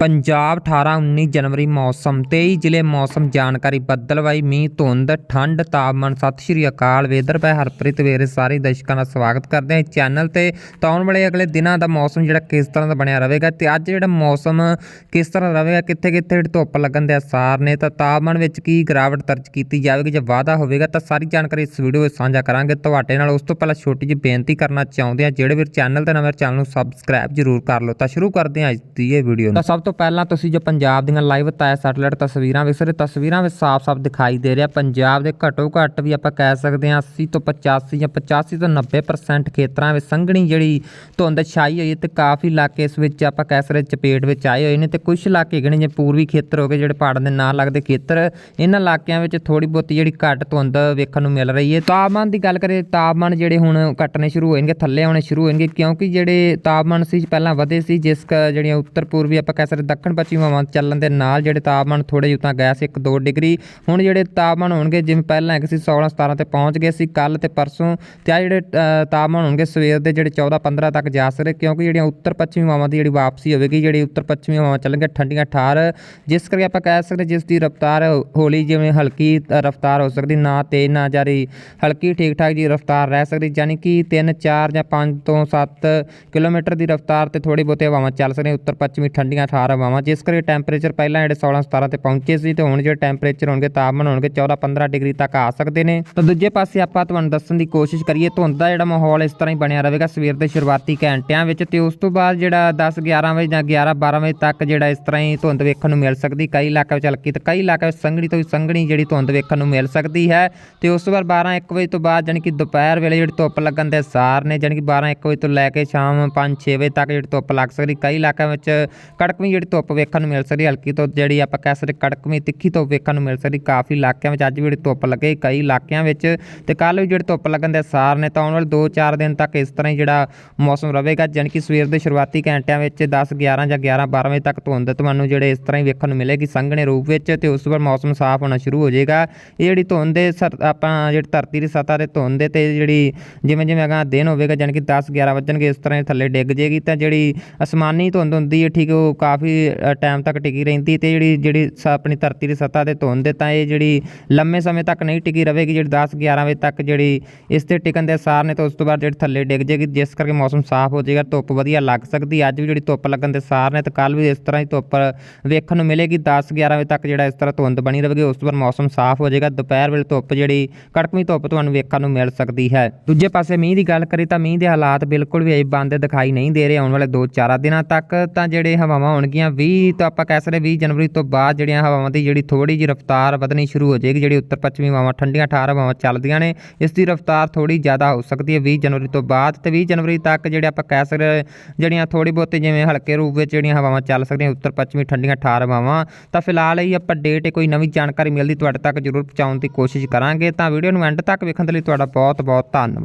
ਪੰਜਾਬ 18-19 ਜਨਵਰੀ ਮੌਸਮ 23 ਜ਼ਿਲ੍ਹੇ ਮੌਸਮ ਜਾਣਕਾਰੀ ਬੱਦਲਵਾਈ ਮੀਂਹ, ਧੁੰਦ, ਠੰਡ, ਤਾਪਮਾਨ, ਸਤਿ ਸ਼੍ਰੀ ਅਕਾਲ ਵੇਦਰ ਪੈ ਹਰਪ੍ਰੀਤ ਵੇਰੇ ਸਾਰੇ ਦਰਸ਼ਕਾਂ ਦਾ ਸਵਾਗਤ ਕਰਦੇ ਹਾਂ ਚੈਨਲ ਤੇ। ਤਾਂ ਆਉਣ ਵਾਲੇ ਅਗਲੇ ਦਿਨਾਂ ਦਾ ਮੌਸਮ ਜਿਹੜਾ ਕਿਸ ਤਰ੍ਹਾਂ ਦਾ ਬਣਿਆ ਰਹੇਗਾ ਤੇ ਅੱਜ ਜਿਹੜਾ ਮੌਸਮ ਕਿਸ ਤਰ੍ਹਾਂ ਦਾ ਰਹੇਗਾ ਕਿੱਥੇ ਕਿੱਥੇ ਧੁੱਪ ਲੱਗਣ ਦੇ ਅਸਾਰ ਨੇ, ਤਾਂ ਤਾਪਮਾਨ ਵਿੱਚ ਕੀ ਗਿਰਾਵਟ ਦਰਜ ਕੀਤੀ ਜਾਵੇਗੀ ਜਾਂ ਵਾਧਾ ਹੋਵੇਗਾ, ਤਾਂ ਸਾਰੀ ਜਾਣਕਾਰੀ ਇਸ ਵੀਡੀਓ ਵਿੱਚ ਸਾਂਝਾ ਕਰਾਂਗੇ। ਤੁਹਾਡੇ ਨਾਲ ਉਸ ਤੋਂ ਪਹਿਲਾਂ ਛੋਟੀ ਜਿਹੀ ਬੇਨਤੀ ਕਰਨਾ ਚਾਹੁੰਦੇ ਹਾਂ, ਜਿਹੜੇ ਵੀ ਚੈਨਲ ਤੇ ਨਵੇਂ ਚੈਨਲ ਨੂੰ ਸਬਸਕ੍ਰਾਈਬ ਜ਼ਰੂਰ ਕਰ ਲਓ। ਤਾਂ ਸ਼ੁਰੂ ਕਰਦੇ ਹਾਂ ਅੱਜ ਦੀ ਇਹ ਵੀਡੀਓ ਤਾਂ ਸਭ ਤੋਂ ਪਹਿਲਾਂ ਤੁਸੀਂ ਜੋ ਪੰਜਾਬ ਦੀਆਂ ਲਾਈਵ ਤਾਇਆ ਸੈਟਲਾਈਟ ਤਸਵੀਰਾਂ ਵੇਖ ਸਕਦੇ ਤਸਵੀਰਾਂ ਵਿੱਚ ਸਾਫ਼-ਸਾਫ਼ ਦਿਖਾਈ ਦੇ ਰਿਹਾ। ਪੰਜਾਬ ਦੇ ਘੱਟੋ ਘੱਟ ਵੀ ਆਪਾਂ ਕਹਿ ਸਕਦੇ ਹਾਂ 80 ਤੋਂ 85 ਜਾਂ 85 ਤੋਂ 90% ਖੇਤਰਾਂ ਵਿੱਚ ਸੰਘਣੀ ਜਿਹੜੀ ਧੁੰਦ ਛਾਈ ਹੋਈ ਹੈ ਤੇ ਕਾਫੀ ਇਲਾਕੇ ਇਸ ਵਿੱਚ ਆਪਾਂ ਕਹਿ ਸਕਦੇ ਚਪੇਟ ਵਿੱਚ ਆਏ ਹੋਏ ਨੇ ਤੇ ਕੁਝ ਇਲਾਕੇ ਹੈਗੇ ਨੇ ਜਿਵੇਂ ਪੂਰਬੀ ਖੇਤਰ ਹੋ ਗਏ ਜਿਹੜੇ ਪਹਾੜਾਂ ਦੇ ਨਾਲ ਲੱਗਦੇ ਖੇਤਰ, ਇਹਨਾਂ ਇਲਾਕਿਆਂ ਵਿੱਚ ਥੋੜੀ ਬਹੁਤੀ ਜਿਹੜੀ ਘੱਟ ਧੁੰਦ ਵੇਖਣ ਨੂੰ ਮਿਲ ਰਹੀ ਹੈ। ਤਾਪਮਾਨ ਦੀ ਗੱਲ ਕਰੀਏ, ਤਾਪਮਾਨ ਜਿਹੜੇ ਹੁਣ ਘਟਣੇ ਸ਼ੁਰੂ ਹੋਣਗੇ, ਥੱਲੇ ਆਉਣੇ ਸ਼ੁਰੂ ਹੋਣਗੇ ਕਿਉਂਕਿ ਜਿਹੜੇ ਤਾਪਮਾਨ ਸੀ, ਪਹਿਲਾਂ ਵਧੇ ਸੀ, ਜਿਸ ਕ- ਜਿਹੜੀਆਂ ਉੱਤਰ ਪੂਰਬੀ ਆਪਾਂ ਕਹਿ ਸਕਦੇ ਦੱਖਣ ਪੱਛਮੀ ਹਵਾਵਾਂ ਚੱਲਣ ਦੇ ਨਾਲ ਜਿਹੜੇ ਤਾਪਮਾਨ ਥੋੜੇ ਜਿਹਾ ਤਾਂ ਗਏ ਸੀ 1-2 ਡਿਗਰੀ। ਹੁਣ ਜਿਹੜੇ ਤਾਪਮਾਨ ਹੋਣਗੇ, ਜਿਵੇਂ ਪਹਿਲਾਂ ਹੈਗੇ ਸੀ 16-17 ਤੇ ਪਹੁੰਚ ਗਏ ਸੀ ਕੱਲ ਤੇ ਪਰਸੋਂ ਤੇ ਆ ਜਿਹੜੇ ਤਾਪਮਾਨ ਹੋਣਗੇ ਸਵੇਰ ਦੇ ਜਿਹੜੇ 14-15 ਤੱਕ ਜਾ ਸਕਦੇ, ਕਿਉਂਕਿ ਜਿਹੜੀਆਂ ਉੱਤਰ ਪੱਛਮੀ ਹਵਾਵਾਂ ਦੀ ਜਿਹੜੀ ਵਾਪਸੀ ਹੋਵੇਗੀ, ਜਿਹੜੀ ਉੱਤਰ ਪੱਛਮੀ ਹਵਾਵਾਂ ਚੱਲਣਗੇ ਠੰਡੀਆਂ ਠਾਰ, ਜਿਸ ਕਰਕੇ ਆਪਾਂ ਕਹਿ ਸਕਦੇ ਜਿਸ ਦੀ ਰਫ਼ਤਾਰ ਹੌਲੀ ਜਿਵੇਂ ਹਲਕੀ ਰਫ਼ਤਾਰ ਹੋ ਸਕਦੀ, ਨਾ ਤੇਜ਼, ਨਾ ਜਾਰੀ, ਹਲਕੀ ਠੀਕ ਠਾਕ ਜੀ ਰਫ਼ਤਾਰ ਰਹਿ ਸਕਦੀ ਯਾਨੀ ਕਿ 3 4 ਜਾਂ 5 ਤੋਂ 7 ਕਿਲੋਮੀਟਰ ਦੀ ਰਫ਼ਤਾਰ ਤੇ ਥੋੜੀ ਬਹੁਤੀ ਹਵਾਵਾਂ ਚੱਲ ਸਕਦੀਆਂ, ਉੱਤਰ ਪੱਛਮੀ ਠੰਡੀਆਂ ਠਾਰ ਹਵਾਵਾਂ ਜਿਸ ਕਰਕੇ ਟੈਂਪਰੇਚਰ ਪਹਿਲਾਂ ਜਿਹੜੇ 16 17 ਤੇ ਪਹੁੰਚੇ ਸੀ ਤੇ ਹੁਣ ਜਿਹੜੇ ਟੈਂਪਰੇਚਰ ਹੋਣਗੇ, ਤਾਪਮਾਨ ਹੋਣਗੇ 14 15 ਡਿਗਰੀ ਤੱਕ ਆ ਸਕਦੇ ਨੇ। ਤਾਂ ਦੂਜੇ ਪਾਸੇ ਆਪਾਂ ਤੁਹਾਨੂੰ ਦੱਸਣ ਦੀ ਕੋਸ਼ਿਸ਼ ਕਰੀਏ, ਧੁੰਦ ਦਾ ਜਿਹੜਾ ਮਾਹੌਲ ਇਸ ਤਰ੍ਹਾਂ ਹੀ ਬਣਿਆ ਰਹੇਗਾ ਸਵੇਰ ਦੇ ਸ਼ੁਰੂਆਤੀ ਘੰਟਿਆਂ ਵਿੱਚ ਤੇ ਉਸ ਤੋਂ ਬਾਅਦ ਜਿਹੜਾ 10 11 ਵਜੇ ਜਾਂ 11 12 ਵਜੇ ਤੱਕ ਜਿਹੜਾ ਇਸ ਤਰ੍ਹਾਂ ਹੀ ਧੁੰਦ ਵੇਖਣ ਨੂੰ ਮਿਲ ਸਕਦੀ, ਕਈ ਇਲਾਕਿਆਂ ਵਿੱਚ ਹਲਕੀ ਤੇ ਕਈ ਇਲਾਕਿਆਂ ਵਿੱਚ ਸੰਘਣੀ ਤੋਂ ਵੀ ਸੰਘਣੀ ਜਿਹੜੀ ਧੁੰਦ ਵੇਖਣ ਨੂੰ ਮਿਲ ਸਕਦੀ ਹੈ। ਤੇ ਉਸ ਤੋਂ ਬਾਅਦ 12 1 ਵਜੇ ਤੋਂ ਬਾਅਦ ਜਾਣੀ ਕਿ ਦੁਪਹਿਰ ਵੇਲੇ ਜਿਹੜੀ ਧੁੱਪ ਲੱਗਣ ਦੇ ਸਾਰ ਨੇ, ਜਾਣੀ ਕਿ 12 1 ਵਜੇ ਤੋਂ ਲੈ ਕੇ ਸ਼ਾਮ 5 6 ਵਜੇ ਤੱਕ ਜਿਹੜੀ ਧੁੱਪ ਲੱਗ ਸਕਦੀ, ਕਈ ਇਲਾਕਿਆਂ ਵਿੱਚ ਕੜਕਵੀਂ ਜਿਹੜੀ ਧੁੱਪ ਵੇਖਣ ਨੂੰ ਮਿਲ ਸਕਦੀ ਹਲਕੀ ਤੋਂ ਜਿਹੜੀ ਆਪਾਂ ਕਹਿ ਸਕਦੇ ਕੜਕਵੀਂ ਤਿੱਖੀ ਧੁੱਪ ਵੇਖਣ ਨੂੰ ਮਿਲ ਸਕਦੀ, ਕਾਫੀ ਇਲਾਕਿਆਂ ਵਿੱਚ ਅੱਜ ਵੀ ਜਿਹੜੀ ਧੁੱਪ ਲੱਗੇ ਕਈ ਇਲਾਕਿਆਂ ਵਿੱਚ ਤੇ ਕੱਲ ਵੀ ਜਿਹੜੀ ਧੁੱਪ ਲੱਗਣ ਦੇ ਸਾਰ ਨੇ, ਤਾਂ ਆਉਣ ਵਾਲੇ 2-4 ਦਿਨ ਤੱਕ ਇਸ ਤਰ੍ਹਾਂ ਹੀ ਜਿਹੜਾ ਮੌਸਮ ਰਹੇਗਾ, ਜਾਣੀ ਕਿ ਸਵੇਰ ਦੇ ਸ਼ੁਰੂਆਤੀ ਘੰਟਿਆਂ ਵਿੱਚ 10 11 ਜਾਂ 11 12 ਵਜੇ ਤੱਕ ਧੁੰਦ ਤੁਹਾਨੂੰ ਜਿਹੜੇ ਇਸ ਤਰ੍ਹਾਂ ਹੀ ਵੇਖਣ ਨੂੰ ਮਿਲੇਗੀ ਸੰਘਣੇ ਰੂਪ ਵਿੱਚ ਤੇ ਉਸ ਤੋਂ ਬਾਅਦ ਮੌਸਮ ਸਾਫ਼ ਹੋਣਾ ਸ਼ੁਰੂ ਹੋ ਜਾਏਗਾ। ਇਹ ਜਿਹੜੀ ਧੁੰਦ ਦੇ ਸਰ- ਆਪਾਂ ਜਿਹੜੀ ਧਰਤੀ ਦੀ ਸਤਹ ਤੇ ਧੁੰਦ ਦੇ ਤੇ ਜਿਹੜੀ ਜਿਵੇਂ ਜਿਵੇਂ ਅਗਾ ਦਿਨ ਹੋਵੇਗਾ, ਜਾਣੀ ਕਿ 10 11 ਵੱਜਣਗੇ ਇਸ ਤਰ੍ਹਾਂ ਹੀ ਥੱਲੇ ਡਿੱਗ ਜੇਗੀ ਤਾਂ ਜਿਹੜੀ ਅਸਮਾਨੀ ਧੁੰਦ ਹੁੰਦੀ ਹੈ, ਠੀਕ ਉਹ ਕਾਫੀ ਟਾਈਮ ਤੱਕ ਟਿਕੀ ਰਹਿੰਦੀ ਤੇ ਜਿਹੜੀ ਜਿਹੜੀ ਸ- ਆਪਣੀ ਧਰਤੀ ਦੀ ਸਤਹ ਤੇ ਧੁੰਦ ਹੈ ਤਾਂ ਇਹ ਜਿਹੜੀ ਲੰਮੇ ਸਮੇਂ ਤੱਕ ਨਹੀਂ ਟਿਕੀ ਰਹੇਗੀ, ਜਿਹੜੀ 10 11 ਵਜੇ ਤੱਕ ਜਿਹੜੀ ਇਸ ਤੇ ਟਿਕਣ ਦੇ ਅਸਾਰ ਨੇ ਤਾਂ ਉਸ ਤੋਂ ਬਾਅਦ ਜਿਹੜੀ ਥੱਲੇ ਡਿੱਗ ਜੇਗੀ, ਜਿਸ ਕਰਕੇ ਮੌਸਮ ਸਾਫ਼ ਹੋ ਜਾਏਗਾ ਧੁੱਪ ਵਧੀਆ ਲੱਗ ਸਕਦੀ, ਅੱਜ ਵੀ ਜਿਹੜੀ ਧੁੱਪ ਲੱਗਣ ਦੇ ਅਸਾਰ ਨੇ ਤਾਂ ਕੱਲ ਵੀ ਇਸ ਤਰ੍ਹਾਂ ਹੀ ਧੁੱਪ ਵੇਖਣ ਨੂੰ ਮਿਲੇਗੀ 10 11 ਵਜੇ ਤੱਕ ਜਿਹੜਾ ਇਸ ਤਰ੍ਹਾਂ ਧੁੰਦ ਬਣੀ ਰਹੇਗੀ, ਉਸ ਤੋਂ ਬਾਅਦ ਮੌਸਮ ਸਾਫ਼ ਹੋ ਜਾਏਗਾ ਦੁਪਹਿਰ ਵੇਲੇ ਧੁੱਪ ਜਿਹੜੀ ਕੜਕਵੀਂ ਧੁੱਪ ਤੁਹਾਨੂੰ ਵੇਖਣ ਨੂੰ ਮਿਲ ਸਕਦੀ ਹੈ। ਦੂਜੇ ਪਾਸੇ ਮੀਂਹ ਦੀ ਗੱਲ ਕਰੀ ਤਾਂ ਮੀਂਹ ਦੇ ਹਾਲਾਤ ਬਿਲਕੁਲ ਵੀ ਬੰਦ ਦਿਖਾਈ ਨਹੀਂ ਦੇ ਰਹੇ, ਆਉਣ ਵਾਲੇ 2-4 ਦਿਨਾਂ ਤੱਕ ਤਾਂ ਜਿਹੜੇ ਹਵਾਵਾਂ ਹੋਣਗੀਆਂ 20 ਤੋਂ ਆਪਾਂ ਕਹਿ ਸਕਦੇ 20 ਜਨਵਰੀ ਤੋਂ ਬਾਅਦ ਜਿਹੜੀਆਂ ਹਵਾਵਾਂ ਦੀ ਜਿਹੜੀ ਥੋੜੀ ਜਿਹੀ ਰਫ਼ਤਾਰ ਵਧਣੀ ਸ਼ੁਰੂ ਹੋ ਜਾਏਗੀ, ਜਿਹੜੀ ਉੱਤਰ ਪੱਛਮੀ ਹਵਾਵਾਂ, ਠੰਡੀਆਂ ਠਾਰ ਹਵਾਵਾਂ ਚੱਲਦੀਆਂ ਨੇ, ਇਸ ਦੀ ਰਫ਼ਤਾਰ ਥੋੜੀ ਜ਼ਿਆਦਾ ਹੋ ਸਕਦੀ ਹੈ 20 ਜਨਵਰੀ ਤੋਂ ਬਾਅਦ ਤੇ 20 ਜਨਵਰੀ ਤੱਕ ਜਿਹੜੇ ਆਪਾਂ ਕਹਿ ਸਕਦੇ ਜਿਹੜੀਆਂ ਥੋੜੀ ਬਹੁਤੀ ਜਿਵੇਂ ਹਲਕੇ ਰੂਪ ਵਿੱਚ ਜਿਹੜੀਆਂ ਹਵਾਵਾਂ ਚੱਲ ਸਕਦੀਆਂ, ਉੱਤਰ ਪੱਛਮੀ ਠੰਡੀਆਂ ਠਾਰ ਹਵਾਵਾਂ, ਤਾਂ ਫਿਲਹਾਲ ਹੀ ਆਪਾਂ ਡੇਟ ਕੋਈ ਨਵੀਂ ਜਾਣਕਾਰੀ ਮਿਲਦੀ ਤੁਹਾਡੇ ਤੱਕ ਜ਼ਰੂਰ ਪਹੁੰਚਾਉਣ ਦੀ ਕੋਸ਼ਿਸ਼ ਕਰਾਂਗੇ, ਤਾਂ ਵੀਡੀਓ ਨੂੰ ਐਂਡ ਤੱਕ ਵੇਖਣ ਦੇ ਲਈ ਤੁਹਾਡਾ ਬਹੁਤ ਬਹੁਤ ਧੰਨਵਾਦ।